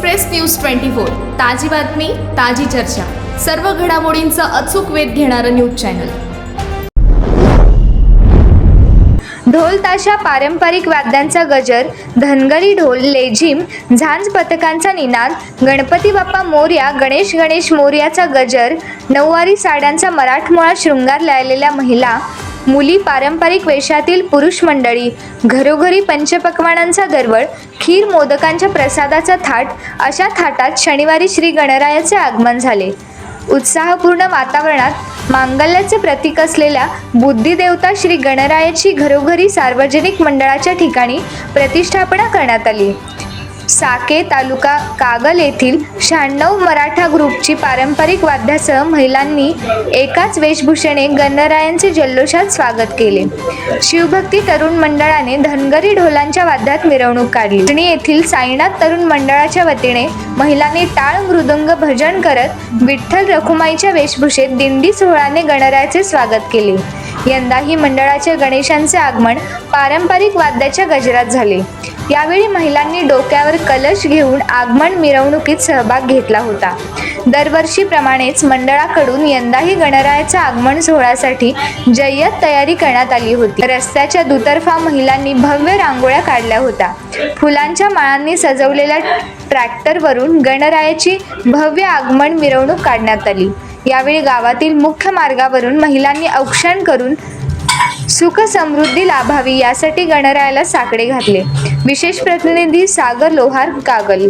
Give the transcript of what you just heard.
Express news twenty four ताजी बातमी ताजी चर्चा. सर्व घडामोडींचा अचूक वेध घेणारं न्यूज चॅनल. ढोल ताशा पारंपरिक वाद्यांचा गजर धनगरी ढोल लेझिम झांज पथकांचा निनाद गणपती बाप्पा मोर्या गणेश गणेश मोर्याचा गजर नऊवारी साड्यांचा मराठमोळा शृंगार लायलेल्या महिला मुली पारंपरिक वेशातील पुरुष मंडळी घरोघरी पंचपक्वानांचा दरवळ खीर मोदकांच्या प्रसादाचा थाट अशा थाटात शनिवारी श्री गणरायाचे आगमन झाले. उत्साहपूर्ण वातावरणात मांगल्याचे प्रतीक असलेल्या बुद्धिदेवता श्री गणरायाची घरोघरी सार्वजनिक मंडळाच्या ठिकाणी प्रतिष्ठापना करण्यात आली. साके तालुका कागल येथील शहाण्णव मराठा ग्रुपची पारंपरिक वाद्यासह महिलांनी एकाच वेशभूषेने गणरायांचे जल्लोषात स्वागत केले. शिवभक्ती तरुण मंडळाने धनगरी ढोलांच्या वाद्यात मिरवणूक काढली. आणि येथील साईनाथ तरुण मंडळाच्या वतीने महिलांनी टाळ मृदुंग भजन करत विठ्ठल रखुमाईच्या वेशभूषेत दिंडी सोहळ्याने गणरायाचे स्वागत केले. यंदाही मंडळाच्या गणेशांचे आगमन पारंपरिक वाद्याच्या गजरात झाले. यावेळी महिलांनी डोक्यावर कलश घेऊन आगमन मिरवणुकीत सहभाग घेतला होता. दरवर्षीप्रमाणेच मंडळाकडून यंदाही गणरायाच्या आगमन सोहळ्यासाठी जय्यत तयारी करण्यात आली होती. रस्त्याच्या दुतर्फा महिलांनी भव्य रांगोळ्या काढल्या होत्या. फुलांच्या माळांनी सजवलेल्या ट्रॅक्टरवरून गणरायाची भव्य आगमन मिरवणूक काढण्यात आली. यावेळी गावातील मुख्य मार्गावरून महिलांनी औक्षण करून सुख समृद्धी लाभावी यासाठी गणरायाला साकडे घातले. विशेष प्रतिनिधी सागर लोहार कागल.